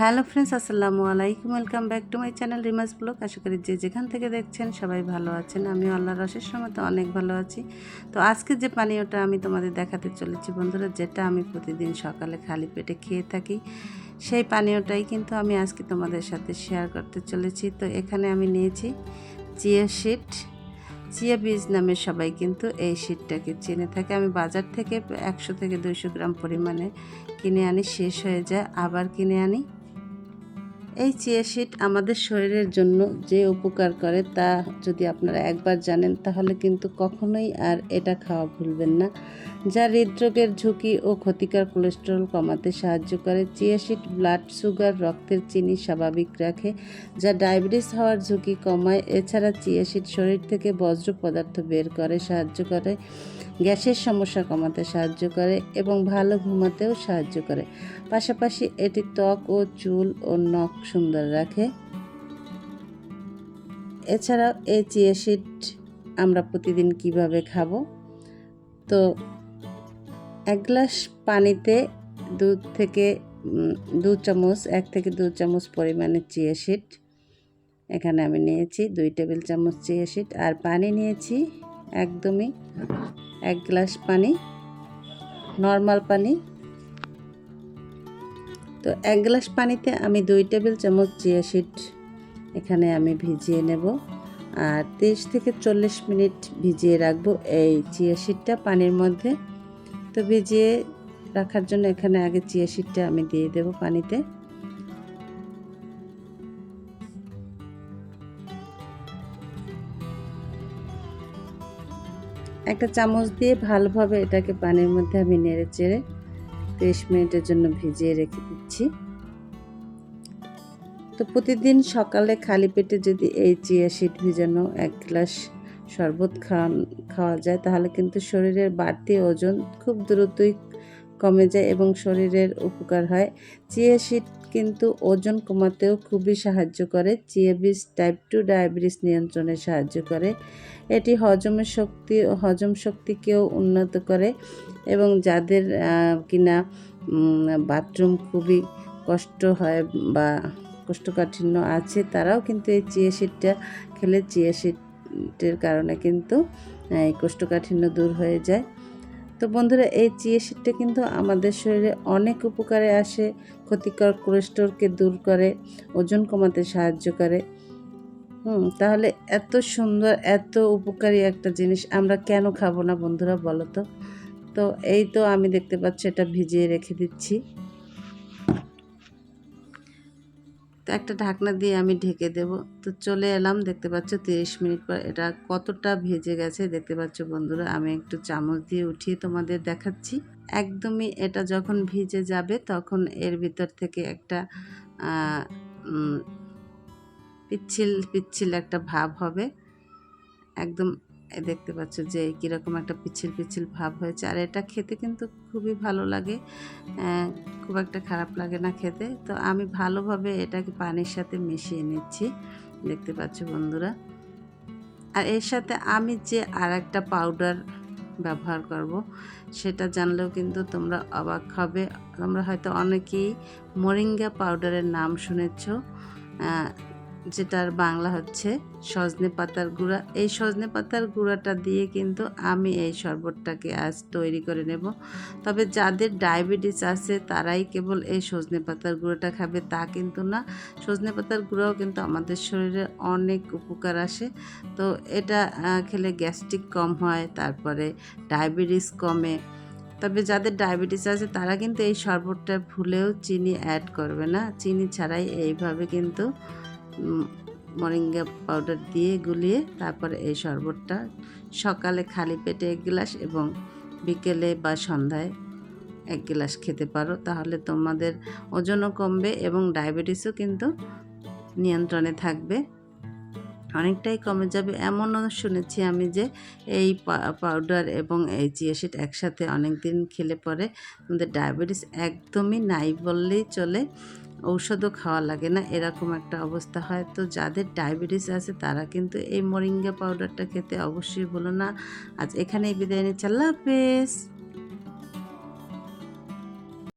Hello friends, আসসালামু আলাইকুম। Welcome back to my channel Rima's blog. আশা করি যে যেখান থেকে দেখছেন সবাই ভালো আছেন। আমি আল্লাহর রসের সময় তো অনেক ভালো আছি। তো আজকে যে পানীয়টা আমি তোমাদের দেখাতে চলেছি বন্ধুরা, যেটা আমি প্রতিদিন সকালে খালি পেটে খেয়ে থাকি, সেই পানীয়টাই কিন্তু আমি আজকে তোমাদের সাথে শেয়ার করতে চলেছি। তো এখানে আমি নিয়েছি চিয়া শিট চিয়া বীজ নামে সবাই কিন্তু এই শিটটাকে চিনে থাকে। আমি বাজার থেকে একশো থেকে দুইশো গ্রাম পরিমাণে কিনে আনি, শেষ হয়ে যায়, আবার কিনে আনি। এই চিয়া শিট আমাদের শরীরের জন্য যে উপকার করে তা যদি আপনারা একবার জানেন, তাহলে কিন্তু কখনোই আর এটা খাওয়া ভুলবেন না। যা হৃদরোগের ঝুঁকি ও ক্ষতিকর কোলেস্টেরল কমাতে সাহায্য করে চিয়া শিট ব্লাড সুগার রক্তের চিনি স্বাভাবিক রাখে, যা ডায়াবেটিস হওয়ার ঝুঁকি কমায়। এছাড়া চিয়া শিট শরীর থেকে বজ্র পদার্থ বের করে, সাহায্য করে। গ্যাসের সমস্যা কমাতে সাহায্য করে এবং ভালো ঘুমাতেও সাহায্য করে। পাশাপাশি এটি ত্বক ও চুল ও নখ সুন্দর রাখে। এছাড়াও এই চিয়া সিড আমরা প্রতিদিন কীভাবে খাব? তো এক গ্লাস পানিতে দুধ থেকে দু চামচ, এক থেকে দু চামচ পরিমাণে চিয়া সিড এখানে আমি নিয়েছি, দুই টেবিল চামচ চিয়া সিড। আর পানি নিয়েছি একদমই এক গ্লাস পানি নর্মাল পানি। তো এক গ্লাস পানিতে আমি দুই টেবিল চামচ চিয়া সিড এখানে আমি ভিজিয়ে নেব। আর তিরিশ থেকে চল্লিশ মিনিট ভিজিয়ে রাখব এই চিয়া সিডটা পানির মধ্যে। তো ভিজিয়ে রাখার জন্য এখানে আগে চিয়া সিডটা আমি দিয়ে দেব পানিতে। একটা চামচ দিয়ে ভালোভাবে এটাকে পানির মধ্যে আমি নেড়ে চেড়ে তিরিশ মিনিটের জন্য ভিজিয়ে রেখে দিচ্ছি। তো প্রতিদিন সকালে খালি পেটে যদি এই চিয়া সিড ভিজানো এক গ্লাস শরবত খাওয়ান খাওয়া যায়, তাহলে কিন্তু শরীরের বাড়তি ওজন খুব দ্রুতই কমে যায় এবং শরীরের উপকার হয়। চিয়া সিড কিন্তু ওজন কমাতেও খুবই সাহায্য করে। চিয়া বীজ টাইপ টু ডায়াবেটিস নিয়ন্ত্রণে সাহায্য করে। এটি হজমের শক্তি, হজম শক্তিকেও উন্নত করে এবং যাদের কিনা বাথরুম খুবই কষ্ট হয় বা কোষ্ঠকাঠিন্য আছে, তারাও কিন্তু এই চিয়া সিডটা খেলে, চিয়া সিডের কারণে কিন্তু এই কোষ্ঠকাঠিন্য দূর হয়ে যায়। তো বন্ধুরা, এই চিয়া সিডটা কিন্তু আমাদের শরীরে অনেক উপকারে আসে, ক্ষতিকর কোলেস্ট্রলকে দূর করে, ওজন কমাতে সাহায্য করে। হুম, তাহলে এত সুন্দর, এত উপকারী একটা জিনিস আমরা কেন খাব না বন্ধুরা বলো তো? তো এই তো আমি দেখতে পাচ্ছি, এটা ভিজিয়ে রেখে দিচ্ছি। তো একটা ঢাকনা দিয়ে আমি ঢেকে দেব। তো চলে এলাম, দেখতে পাচ্ছ তিরিশ মিনিট পর এটা কতটা ভেজে গেছে, দেখতে পাচ্ছ বন্ধুরা, আমি একটু চামচ দিয়ে উঠিয়ে তোমাদের দেখাচ্ছি। একদমই এটা যখন ভিজে যাবে তখন এর ভিতর থেকে একটা পিচ্ছিল পিচ্ছিল একটা ভাব হবে। একদম দেখতে পাচ্ছ যে কীরকম একটা পিচ্ছিল পিচ্ছিল ভাব হয়েছে। আর এটা খেতে কিন্তু খুবই ভালো লাগে। খুব একটা খারাপ লাগে না খেতে। তো আমি ভালোভাবে এটাকে পানির সাথে মিশিয়ে নিচ্ছি। দেখতে পাচ্ছ বন্ধুরা। আর এর সাথে আমি যে আর একটা পাউডার ব্যবহার করব, সেটা জানলেও কিন্তু তোমরা অবাক হবে। তোমরা হয়তো অনেকেই মোরিঙ্গা পাউডারের নাম শুনেছ। যেটার বাংলা হচ্ছে সজনে পাতার গুঁড়া। এই সজনে পাতার গুঁড়াটা দিয়ে কিন্তু আমি এই শরবতটাকে আজ তৈরি করে নেব। তবে যাদের ডায়াবেটিস আছে, তারাই কেবল এই সজনে পাতার গুঁড়োটা খাবে, তা কিন্তু না। সজনে পাতার গুঁড়োও কিন্তু আমাদের শরীরে অনেক উপকার আসে। তো এটা খেলে গ্যাস্ট্রিক কম হয়, তারপরে ডায়াবেটিস কমে। তবে যাদের ডায়াবেটিস আছে, তারা কিন্তু এই শরবতটা ভুলেও চিনি অ্যাড করবে না। চিনি ছাড়াই এইভাবে কিন্তু মরিঙ্গা পাউডার দিয়ে গুলিয়ে তারপরে এই শরবতটা সকালে খালি পেটে এক গ্লাস এবং বিকেলে বা সন্ধ্যায় এক গ্লাস খেতে পারো। তাহলে তোমাদের ওজনও কমবে এবং ডায়াবেটিসও কিন্তু নিয়ন্ত্রণে থাকবে। অনেকটাই কমে যাবে। এমনও শুনেছি আমি যে এই পাউডার এবং এই চিয়াশিট একসাথে অনেক দিন খেলে পরে আমাদের ডায়াবেটিস একদমই নাই বললেই চলে। ঔষধও খাওয়া লাগে না, এরকম একটা অবস্থা হয়। তো যাদের ডায়াবেটিস আছে তারা কিন্তু এই মরিঙ্গা পাউডারটা খেতে অবশ্যই বলো না। আজ এখানেই বিদায় নিচ্ছি। আল্লাহ হাফেজ।